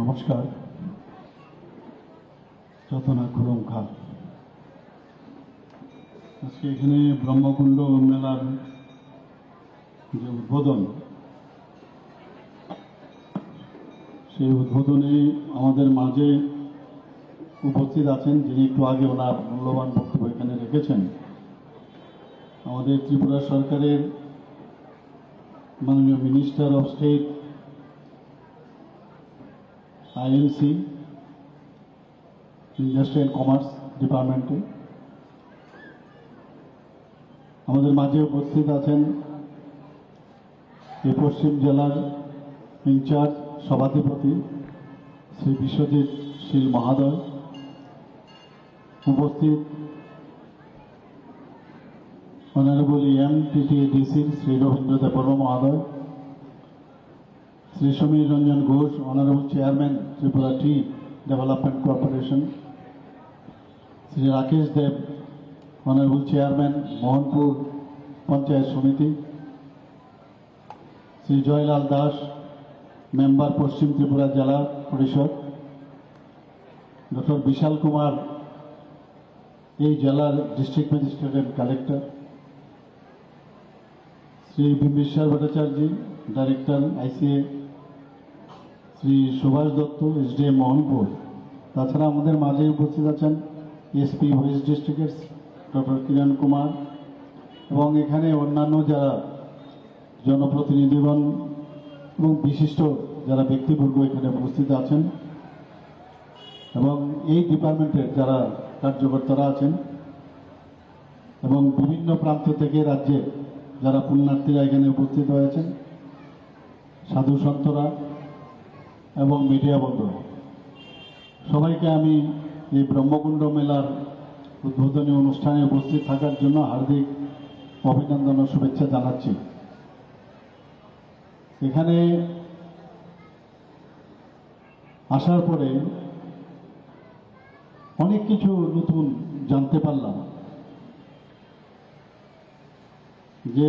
নমস্কার। যতনা খুরম খান আজকে এখানে ব্রহ্মকুণ্ড মেলার যে উদ্বোধন, সেই উদ্বোধনে আমাদের মাঝে উপস্থিত আছেন যিনি একটু আগে ওনার মূল্যবান বক্তব্য এখানে রেখেছেন। আমাদের ত্রিপুরা সরকারের মাননীয় minister of state INC industry and commerce ডিপার্টমেন্টে আমাদের মাঝে উপস্থিত আছেন এই পশ্চিম জেলার ইনচার্জ সভাধিপতি শ্রী বিশ্বজিৎ শীল মহাদয়। উপস্থিত অনারেবল এম টিটিএডিসির শ্রী রবীন্দ্র দেববর্মা মহোদয়। Shri Samir Ranjan Ghosh honourable chairman Tripura tea development corporation Shri Rakesh Deb honourable chairman Mohanpur panchayat samiti Shri Joylal Das member পশ্চিম ত্রিপুরা জেলা পরিষদ ডক্টর বিশাল কুমার এই জেলার district magistrate and collector Shri Bimbeshwar Bhattacharya director ICA Shri Subhash Dutta SDM Mohanpur. তাছাড়া আমাদের মাঝে উপস্থিত আছেন SP west ডিস্ট্রিক্টের ডক্টর কিরণ কুমার এবং এখানে অন্যান্য যারা জনপ্রতিনিধিগণ এবং বিশিষ্ট যারা ব্যক্তিবর্গ এখানে উপস্থিত আছেন এবং এই ডিপার্টমেন্টের যারা কার্যকর্তারা আছেন এবং বিভিন্ন প্রান্ত থেকে রাজ্যে যারা পুণ্যার্থীরা এখানে উপস্থিত হয়েছেন, সাধু সন্তরা এবং মিডিয়া বন্ধুরা সবাইকে আমি এই ব্রহ্মকুণ্ড মেলার উদ্বোধনী অনুষ্ঠানে উপস্থিত থাকার জন্য হার্দিক অভিনন্দন ও শুভেচ্ছা জানাচ্ছি। এখানে আসার পরে অনেক কিছু নতুন জানতে পারলাম। যে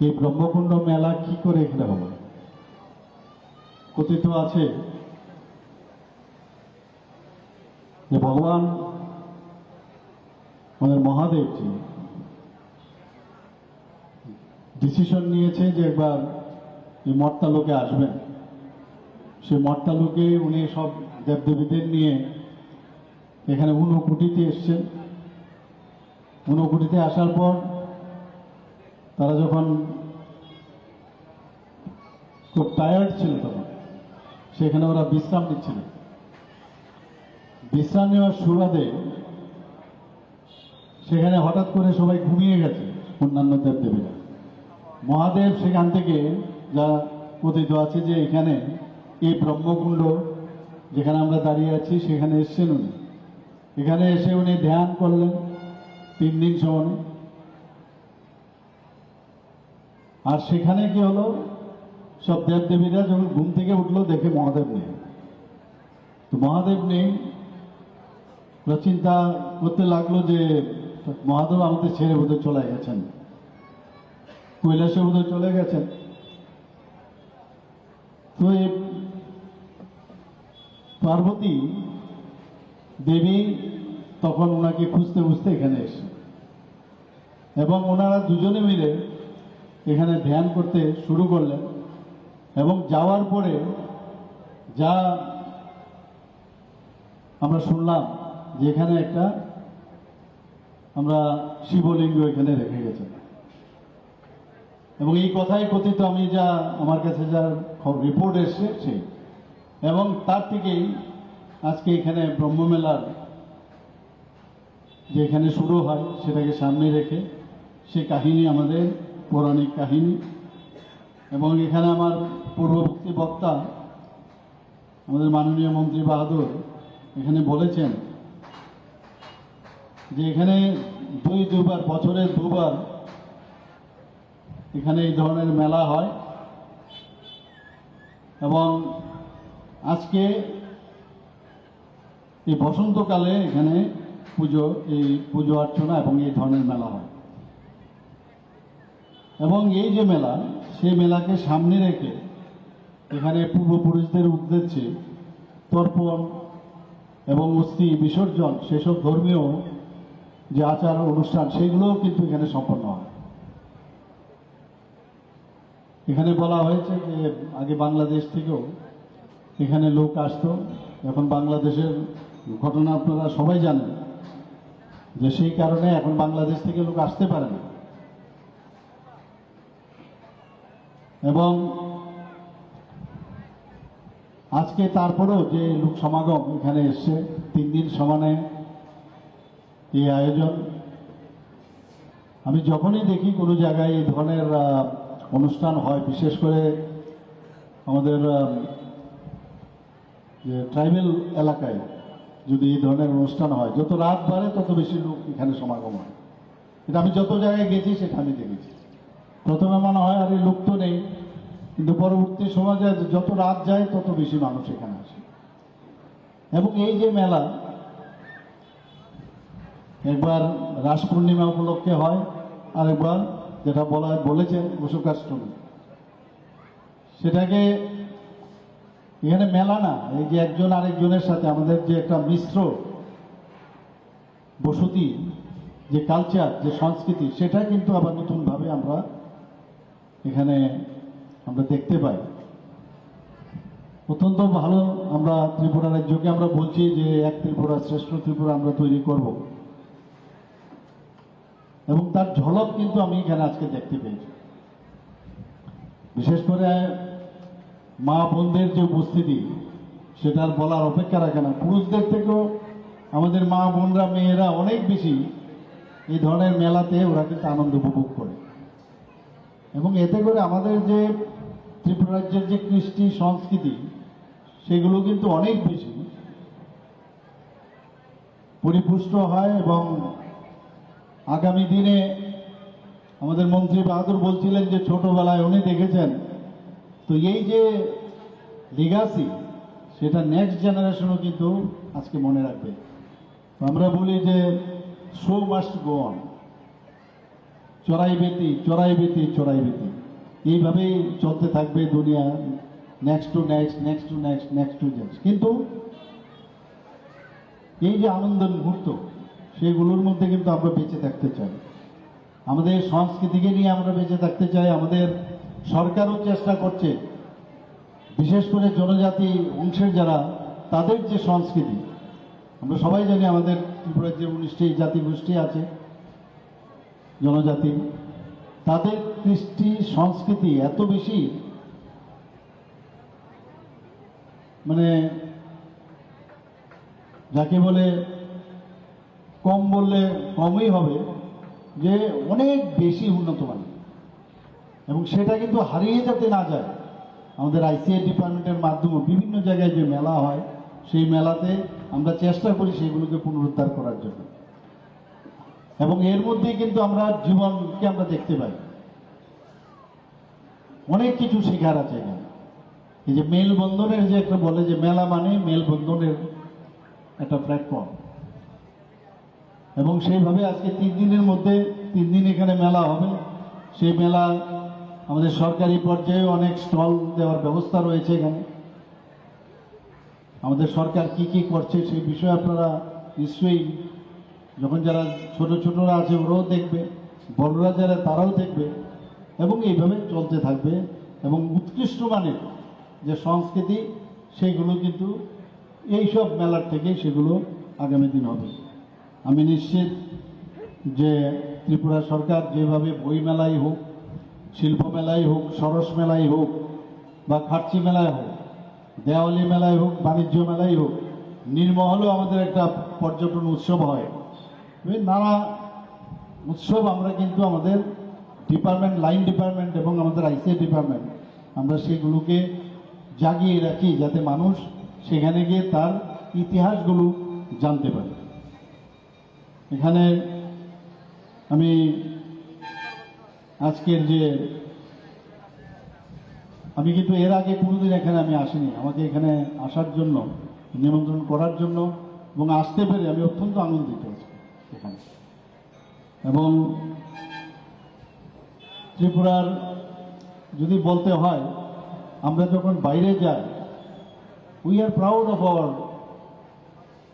এই ব্রহ্মকুণ্ড মেলা কি করে এখানে হলো কথিত আছে যে ভগবান আমাদের মহাদেবজি ডিসিশন নিয়েছে যে একবার এই মর্তালোকে আসবেন। সে মর্তালোকে উনি সব দেবদেবীদের নিয়ে এখানে ঊনকুটিতে এসছেন। ঊনকুটিতে আসার পর তারা যখন খুব টায়ার্ড ছিল তখন, সেখানে ওরা বিশ্রাম নিচ্ছিল। বিশ্রাম নেওয়ার সুবাদে সেখানে হঠাৎ করে সবাই ঘুমিয়ে গেছে অন্যান্য দেবদেবীরা। মহাদেব সেখান থেকে যা কথিত আছে যে এখানে এই ব্রহ্মকুণ্ড যেখানে আমরা দাঁড়িয়ে আছি, সেখানে এসছেন উনি। এখানে এসে উনি ধ্যান করলেন। তিন দিন সময় আর সেখানে কি হলো? সব দেবদেবীরা যখন ঘুম থেকে উঠল, দেখে মহাদেব নেই। তো মহাদেব নেই। ওরা চিন্তা করতে লাগল যে, মহাদেব আমাদের ছেড়ে বোধহয় চলে গেছেন। কৈলাসে বোধহয় চলে গেছেন। তো এই পার্বতী দেবী তখন ওনাকে খুঁজতে খুঁজতে এখানে এসে এবং ওনারা দুজনে মিলে এখানে ধ্যান করতে শুরু করলেন এবং যাওয়ার পরে যা আমরা শুনলাম যে এখানে একটা আমরা শিবলিঙ্গ এখানে রেখে গেছেন। এবং এই কথাই কথিত আমি যা আমার কাছে যা রিপোর্ট এসছে সেই। এবং তার থেকেই আজকে এখানে ব্রহ্মমেলার যে এখানে শুরু হয় সেটাকে সামনে রেখে সে কাহিনী আমাদের পৌরাণিক কাহিনী। এবং এখানে আমার পূর্ববর্তী বক্তা, আমাদের মাননীয় মন্ত্রী বাহাদুর, এখানে বলেছেন যে এখানে দুই দুবার বছরে দুবার এখানে এই ধরনের মেলা হয়। এবং আজকে এই বসন্তকালে এখানে পুজো, এই পুজো অর্চনা এবং এই ধরনের মেলা হয়। এবং এই যে মেলা, সেই মেলাকে সামনে রেখে এখানে পূর্বপুরুষদের উদ্দেশ্যে তর্পণ এবং অস্থি বিসর্জন, সেসব ধর্মীয় যে আচার অনুষ্ঠান, সেগুলোও কিন্তু এখানে সম্পন্ন হয়। এখানে বলা হয়েছে যে আগে বাংলাদেশ থেকেও এখানে লোক আসতো। এখন বাংলাদেশের ঘটনা আপনারা সবাই জানেন যে সেই কারণে এখন বাংলাদেশ থেকে লোক আসতে পারে না এবং আজকে তারপরেও যে লোক সমাগম এখানে এসছে, তিন দিন সমানে এই আয়োজন। আমি যখনই দেখি কোনো জায়গায় এই ধরনের অনুষ্ঠান হয়, বিশেষ করে আমাদের যে ট্রাইবেল এলাকায় যদি এই ধরনের অনুষ্ঠান হয়, যত রাত বাড়ে তত বেশি লোক এখানে সমাগম হয়। এটা আমি যত জায়গায় গেছি সেটা আমি দেখেছি। প্রথমে মনে হয়, আর এই লোক তো নেই। কিন্তু পরবর্তী সময় যত রাত যায়, তত বেশি মানুষ এখানে আসে। এবং এই যে মেলা, একবার রাস পূর্ণিমা উপলক্ষে হয় আর একবার যেটা বলা বলেছেন বসুকাষ্টমী। সেটাকে এখানে মেলা না, এই যে একজন আরেকজনের সাথে আমাদের যে একটা মিশ্র বসতি, যে কালচার যে সংস্কৃতি, সেটা কিন্তু আবার নতুনভাবে আমরা এখানে আমরা দেখতে পাই। অত্যন্ত ভালো আমরা ত্রিপুরা রাজ্যকে আমরা বলছি যে এক ত্রিপুরা, শ্রেষ্ঠ ত্রিপুরা আমরা তৈরি করব। এবং তার ঝলক কিন্তু আমি এখানে আজকে দেখতে পেয়েছি। বিশেষ করে মা বোনদের যে উপস্থিতি সেটার বলার অপেক্ষা রাখে না। পুরুষদের থেকেও আমাদের মা বোনরা, মেয়েরা অনেক বেশি এই ধরনের মেলাতে ওরা কিন্তু আনন্দ উপভোগ করে। এবং এতে করে আমাদের যে ত্রিপুরা রাজ্যের যে কৃষ্টি সংস্কৃতি, সেগুলো কিন্তু অনেক বেশি পরিপুষ্ট হয় এবং আগামী দিনে আমাদের মন্ত্রী বাহাদুর বলছিলেন যে ছোটবেলায় উনি দেখেছেন, তো এই যে লিগাসি সেটা নেক্সট জেনারেশনও কিন্তু আজকে মনে রাখবে। আমরা বলি যে শো মাস্ট গো অন চড়াই বেতি চড়াই বেতি চড়াই বেতি। এইভাবেই চলতে থাকবে দুনিয়া। Next to next next to next next to next কিন্তু এই যে আনন্দের মুহূর্ত, সেগুলোর মধ্যে কিন্তু আমরা বেঁচে থাকতে চাই। আমাদের সংস্কৃতিকে নিয়ে আমরা বেঁচে থাকতে চাই। আমাদের সরকারও চেষ্টা করছে। বিশেষ করে জনজাতি অংশের যারা, তাদের যে সংস্কৃতি, আমরা সবাই জানি আমাদের ত্রিপুরার যে উনিশটি জাতি গোষ্ঠী আছে জনজাতি, তাদের কৃষ্টি সংস্কৃতি এত বেশি মানে যাকে বলে কম বললে কমই হবে, যে অনেক বেশি উন্নত মানের। এবং সেটা কিন্তু হারিয়ে যেতে না যায়। আমাদের আইসিআই ডিপার্টমেন্টের মাধ্যমে বিভিন্ন জায়গায় যে মেলা হয়, সেই মেলাতে আমরা চেষ্টা করি সেগুলোকে পুনরুদ্ধার করার জন্য। এবং এর মধ্যে কিন্তু আমরা জীবনকে আমরা দেখতে পাই। অনেক কিছু শেখার আছে এখানে। এই যে মেলবন্ধনের যে একটা বলে যে মেলা মানে মেলবন্ধনের একটা প্ল্যাটফর্ম এবং সেইভাবে আজকে তিন দিনের মধ্যে তিন দিন এখানে মেলা হবে। সেই মেলা আমাদের সরকারি পর্যায়ে অনেক স্টল দেওয়ার ব্যবস্থা রয়েছে এখানে। আমাদের সরকার কি কি করছে সেই বিষয়ে আপনারা নিশ্চয়ই যখন যারা ছোট ছোটরা আছে ওরাও দেখবে, বড়রা যারা তারাও দেখবে এবং এইভাবে চলতে থাকবে এবং উৎকৃষ্ট মানের যে সংস্কৃতি সেইগুলো কিন্তু এইসব মেলার থেকে সেগুলো আগামী দিন হবে। আমি নিশ্চিত যে ত্রিপুরা সরকার যেভাবে বই মেলাই হোক, শিল্প মেলাই হোক, সরস মেলাই হোক বা খাটচি মেলায় হোক, দেওয়ালি মেলায় হোক, বাণিজ্য মেলায় হোক নির্মহলেও আমাদের একটা পর্যটন উৎসব হয়। নানা উৎসব আমরা কিন্তু আমাদের ডিপার্টমেন্ট, লাইন ডিপার্টমেন্ট এবং আমাদের আইসিআই ডিপার্টমেন্ট, আমরা সেগুলোকে জাগিয়ে রাখি যাতে মানুষ সেখানে গিয়ে তার ইতিহাসগুলো জানতে পারে। এখানে আমি আজকের যে আমি কিন্তু এর আগে কোনোদিন এখানে আমি আসিনি। আমাকে এখানে আসার জন্য, নিমন্ত্রণ করার জন্য এবং আসতে পেরে আমি অত্যন্ত আনন্দিত। এখানে এবং ত্রিপুরার যদি বলতে হয়, আমরা যখন বাইরে যাই we are proud of our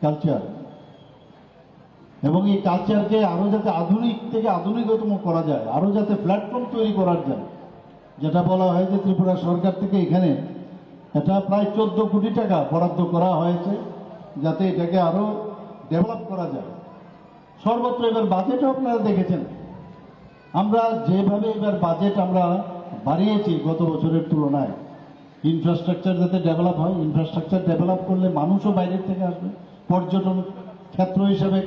culture এবং এই কালচারকে আরও যাতে আধুনিক থেকে আধুনিকতম করা যায় আরও যাতে প্ল্যাটফর্ম তৈরি করার যায়, যেটা বলা হয় যে ত্রিপুরা সরকার থেকে এখানে এটা প্রায় চোদ্দ কোটি টাকা বরাদ্দ করা হয়েছে, যাতে এটাকে আরও ডেভেলপ করা যায়। সর্বত্র এবার বাজেটও আপনারা দেখেছেন। আমরা যেভাবে এবার বাজেট আমরা বাড়িয়েছি গত বছরের তুলনায় ইনফ্রাস্ট্রাকচার যাতে ডেভেলপ হয় ইনফ্রাস্ট্রাকচার ডেভেলপ করলে মানুষও বাইরের থেকে আসবে, পর্যটন ক্ষেত্র হিসাবে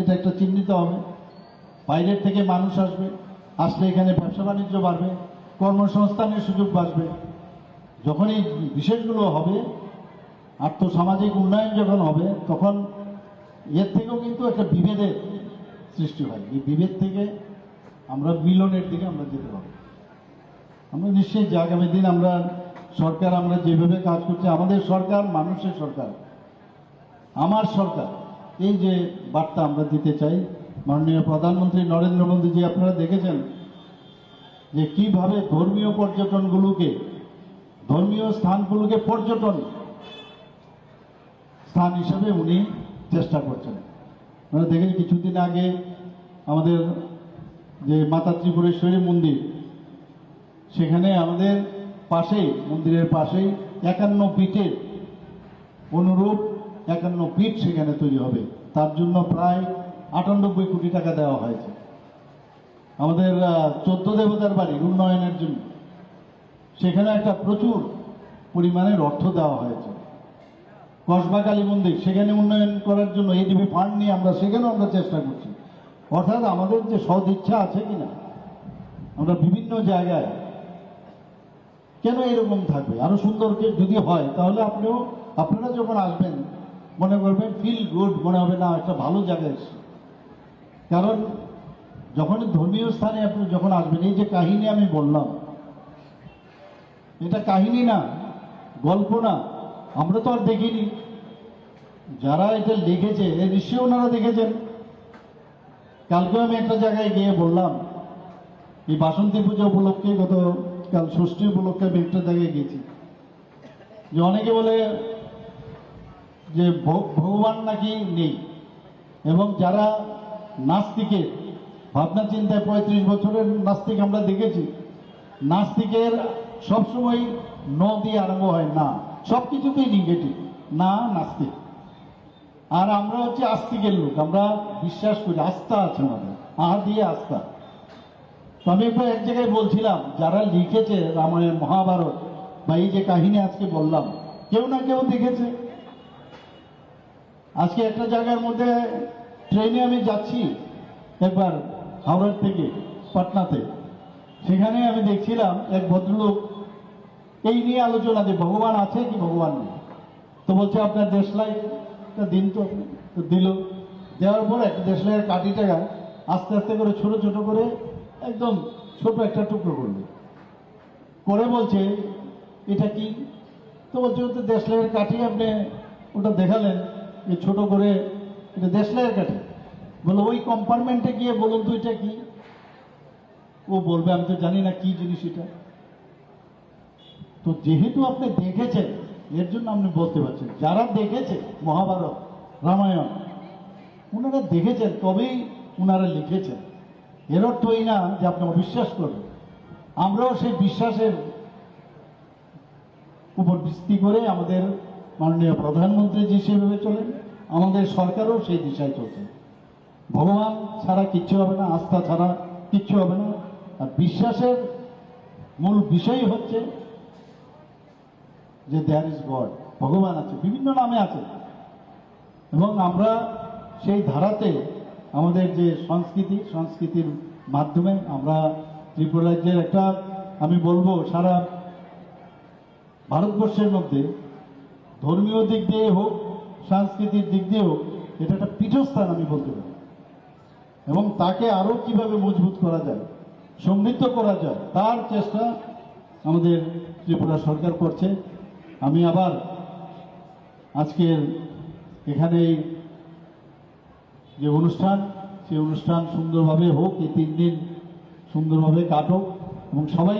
এটা একটা চিহ্নিত হবে। বাইরের থেকে মানুষ আসবে, আসলে এখানে ব্যবসা বাণিজ্য বাড়বে, কর্মসংস্থানের সুযোগ বাড়বে। যখন এই বিষয়গুলো হবে, আর্থসামাজিক উন্নয়ন যখন হবে, তখন এর থেকেও কিন্তু একটা বিভেদের সৃষ্টি হয়। এই বিভেদ থেকে আমরা মিলনের দিকে আমরা যেতে পারব। আমরা নিশ্চয়ই যে আগামী দিন আমরা সরকার, আমরা যেভাবে কাজ করছি, আমাদের সরকার মানুষের সরকার, আমার সরকার। এই যে বার্তা আমরা দিতে চাই, মাননীয় প্রধানমন্ত্রী নরেন্দ্র মোদীজি, আপনারা দেখেছেন যে কীভাবে ধর্মীয় পর্যটনগুলোকে, ধর্মীয় স্থানগুলোকে পর্যটন স্থান হিসেবে উনি চেষ্টা করছেন। আমরা দেখেন কিছুদিন আগে আমাদের যে মাতা ত্রিপুরেশ্বরী মন্দির, সেখানে আমাদের পাশেই, মন্দিরের পাশেই একান্ন ফিটের অনুরূপ একান্ন ফিট সেখানে তৈরি হবে। তার জন্য প্রায় আটানব্বই কোটি টাকা দেওয়া হয়েছে। আমাদের চোদ্দ দেবতার বাড়ি উন্নয়নের জন্য। সেখানে একটা প্রচুর পরিমাণের অর্থ দেওয়া হয়েছে। কসবা কালী মন্দির, সেখানে উন্নয়ন করার জন্য এডিবি ফান্ড নিয়ে আমরা, সেখানেও আমরা চেষ্টা করছি। অর্থাৎ আমাদের যে সদ ইচ্ছা আছে কিনা, আমরা বিভিন্ন জায়গায় কেন এরকম থাকবে? আরও সুন্দর যদি হয়, তাহলে আপনিও, আপনারা যখন আসবেন, মনে করবেন ফিল গুড মনে হবে, না, একটা ভালো জায়গায় এসেছি। কারণ যখন ধর্মীয় স্থানে আপনি যখন আসবেন, এই যে কাহিনী আমি বললাম, এটা কাহিনী না, গল্প না আমরা তো আর দেখিনি। যারা এটা লিখেছে নিশ্চয়ই ওনারা দেখেছেন। কালকে আমি একটা জায়গায় গিয়ে বললাম, এই বাসন্তী পূজা উপলক্ষে গত কাল ষষ্ঠী উপলক্ষে আমি একটা জায়গায় গেছি যে অনেকে বলে যে ভগবান নাকি নেই। এবং যারা নাস্তিকের ভাবনা চিন্তায় পঁয়ত্রিশ বছরের নাস্তিক আমরা দেখেছি, নাস্তিকের সবসময় ন দিয়ে আরম্ভ হয় না। সব কিছুতেই নেগেটিভ না, নাস্তিক। আর আমরা হচ্ছে আস্তিকের লোক, আমরা বিশ্বাস করি, আস্থা আছে আমাদের আহা দিয়ে আস্থা। তো আমি একটু এক জায়গায় বলছিলাম, যারা লিখেছে রামায়ণ, মহাভারত, বা এই যে কাহিনী আজকে বললাম, কেউ না কেউ দেখেছে। আজকে একটা জায়গার মধ্যে ট্রেনে আমি যাচ্ছি, একবার হাওড়ার থেকে, পাটনাতে। সেখানে আমি দেখছিলাম এক ভদ্রলোক এই নিয়ে আলোচনা যে ভগবান আছে কি ভগবান নেই? তো বলছে, আপনার দেশলাইটা দিন তো দিল। দেওয়ার পর একটা দেশলাইয়ের কাঠিটা আস্তে আস্তে করে ছোট ছোট করে একদম ছোট একটা টুকরো করল। করে বলছে, এটা কি? তো বলছে, ওটা দেশলাইয়ের কাঠি, আপনি ওটা দেখালেন যে ছোট করে এটা দেশলাইয়ের কাঠি। বলল, ওই কম্পার্টমেন্টে গিয়ে বলুন তো এটা কি? ও বলবে, আমি তো জানি না কি জিনিস এটা। তো যেহেতু আপনি দেখেছেন, এর জন্য আপনি বলতে পারছেন, যারা দেখেছে মহাভারত, রামায়ণ ওনারা দেখেছেন, তবেই ওনারা লিখেছেন। এর অর্থ এই না যে আপনি অবিশ্বাস করবেন। আমরাও সেই বিশ্বাসের উপর ভিত্তি করে আমাদের মাননীয় প্রধানমন্ত্রী যে সেভাবে চলেন, আমাদের সরকারও সেই দিশায় চলছে। ভগবান ছাড়া কিচ্ছু হবে না, আস্থা ছাড়া কিচ্ছু হবে না। আর বিশ্বাসের মূল বিষয় হচ্ছে যে দেয়ার ইজ গড ভগবান আছে, বিভিন্ন নামে আছে। এবং আমরা সেই ধারাতে আমাদের যে সংস্কৃতি, সংস্কৃতির মাধ্যমে আমরা ত্রিপুরা রাজ্যের একটা, আমি বলব, সারা ভারতবর্ষের মধ্যে ধর্মীয় দিক দিয়ে হোক, সাংস্কৃতিক দিক দিয়ে হোক, এটা একটা পীঠস্থান আমি বলতে পারি। এবং তাকে আরও কীভাবে মজবুত করা যায়, সমৃদ্ধ করা যায়, তার চেষ্টা আমাদের ত্রিপুরা সরকার করছে। আমি আবার আজকের এখানে যে অনুষ্ঠান, সেই অনুষ্ঠান সুন্দরভাবে হোক, এই তিন দিন সুন্দরভাবে কাটুক এবং সবাই